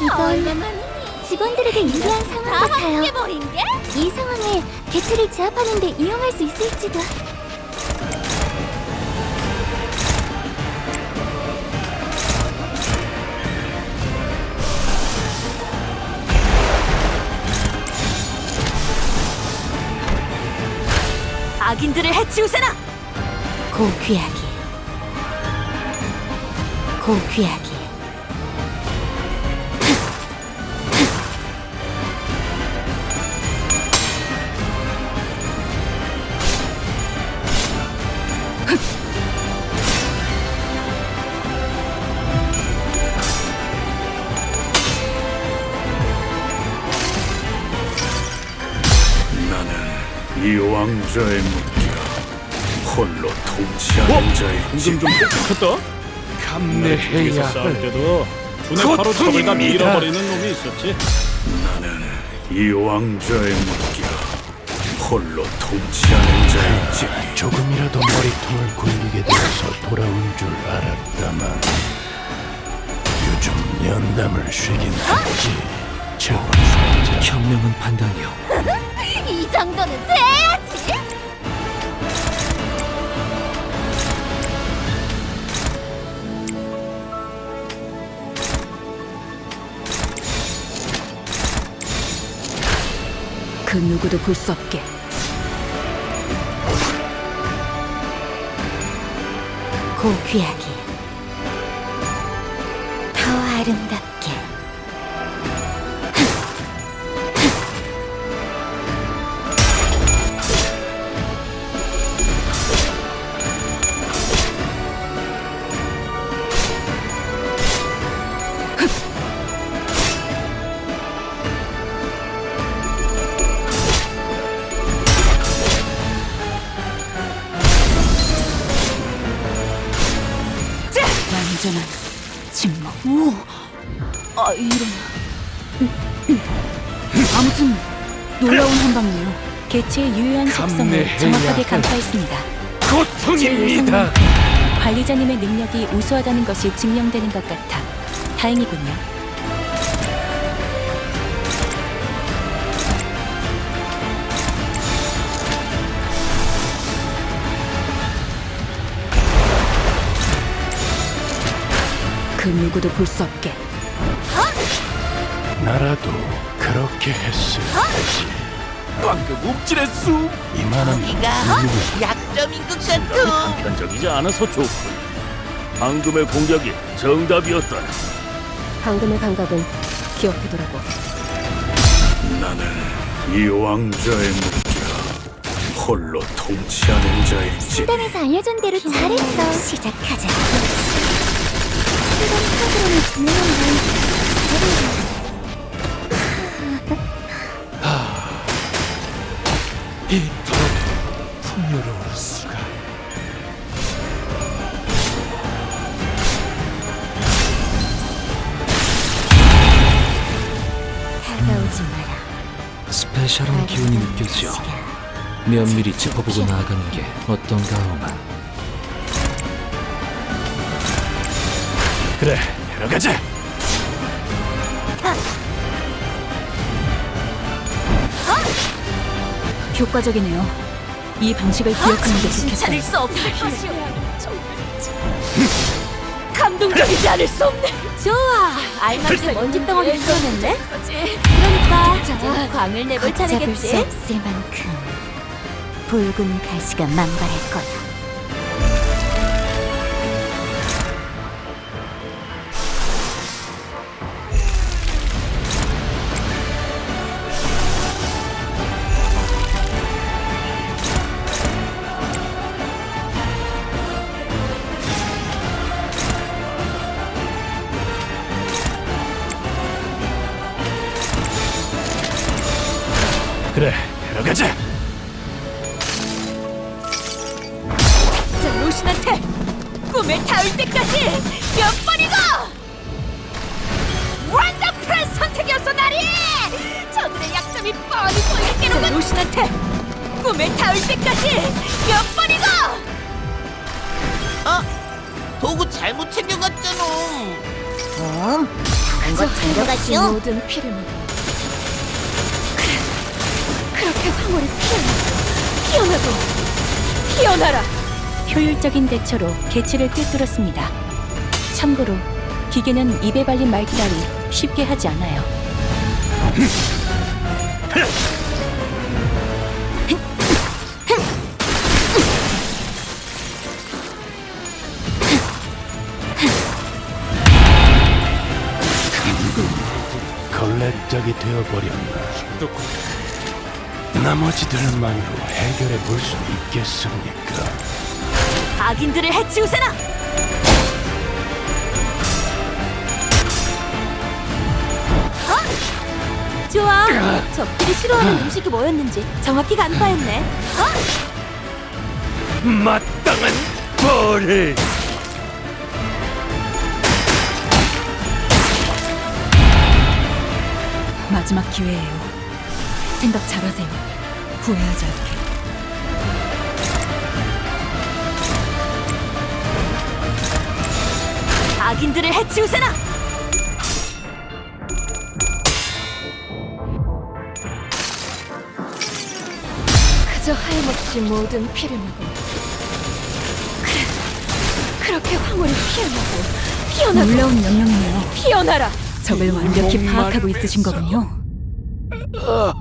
이건 직원들에게 유리한 상황 같아요. 게? 이 상황에 개체를 제압하는 데 이용할 수 있을지도. 악인들을 해치우세나! 고귀하게. 고귀하게. 나는 이 왕좌의 무기야 홀로 통치하는 자일지 방금 좀 똑똑했다. 감내해야 싸울 할 때도 두뇌 바로 적을 다. 밀어버리는 놈이 있었지. 나는 이 왕좌의 무기야 홀로 통치하는 자일지 조금이라도 머리통을 굴리게 되어서 돌아온 줄 알았다만 요즘 연담을 쉬긴 하지 저번자 현명한 판단이요. 이 정도는 돼야지! 그 누구도 볼 수 없게. 고귀하게. 더 아름답게. 아 이런. 아무튼 놀라운 한방이네요. 개체의 유효한 속성을 감내해야 정확하게 할 간파했습니다. 고통입니다 관리자님의 능력이 우수하다는 것이 증명되는 것 같아 다행이군요. 그 누구도 볼 수 없게 나라도 그렇게 했을 것이 방금 움찔했수. 이만한 훌륭한 약점인 것 같아! 편적이지 않아서 좋군. 방금의 공격이 정답이었다. 방금의 감각은 기억해두라고. 나는 이 왕좌의 무기야 홀로 통치하는 자일지 수단에서 알려준 대로 잘했어. 시작하자. 수단 프로그램을 진행한 건 스페셜한 기운이 느껴져. 면밀히 짚어보고 나아가는 게 어떤가 오만. 그래 내려가자 효과적이네요. 이 방식을 기억하는 게 좋겠어요. 수 없을 것이오! 감동적이지 않을 수 없네! 좋아! 알맞은 먼지 덩어리를 쏘냈네? 그러니까 자, 광을 내볼 걷잡을 수 차례겠지? 없을 만큼 붉은 가시가 만발할 거야. 그래 내려가자 저 로신한테 꿈에 닿을 때까지 몇 번이고! 원더풀한 선택이었어, 나리! 저들의 약점이 뻔히 게로 저 로신한테 꿈에 닿을 때까지 몇 번이고! 어? 보고 잘못 챙겨갔잖아. 음, 그저 챙겨갔지 모든 피를 먹어. 그렇게 황홀히 피어나, 피어나고, 피어나라. 효율적인 대처로 개체를 꿰뚫었습니다. 참고로 기계는 입에 발린 말기라리 쉽게 하지 않아요. 걸레짝이 되어버렸나 나머지들만으로 해결해 볼 수 있겠습니까? 악인들을 해치우세나. 어? 좋아. 적들이 싫어하는 음식이 뭐였는지 정확히 간파했네. 마땅한 벌을 마지막 기회예요. 생각 잘하세요. 후회하지 않게. 악인들을 해치우세나. 그저 하염없이 모든 피를 먹어. 그, 그렇게 황홀히 피어나고 피어나고 놀라운 명령이에요. 피어나라. 적을 완벽히 파악하고 있으신 거군요. 아,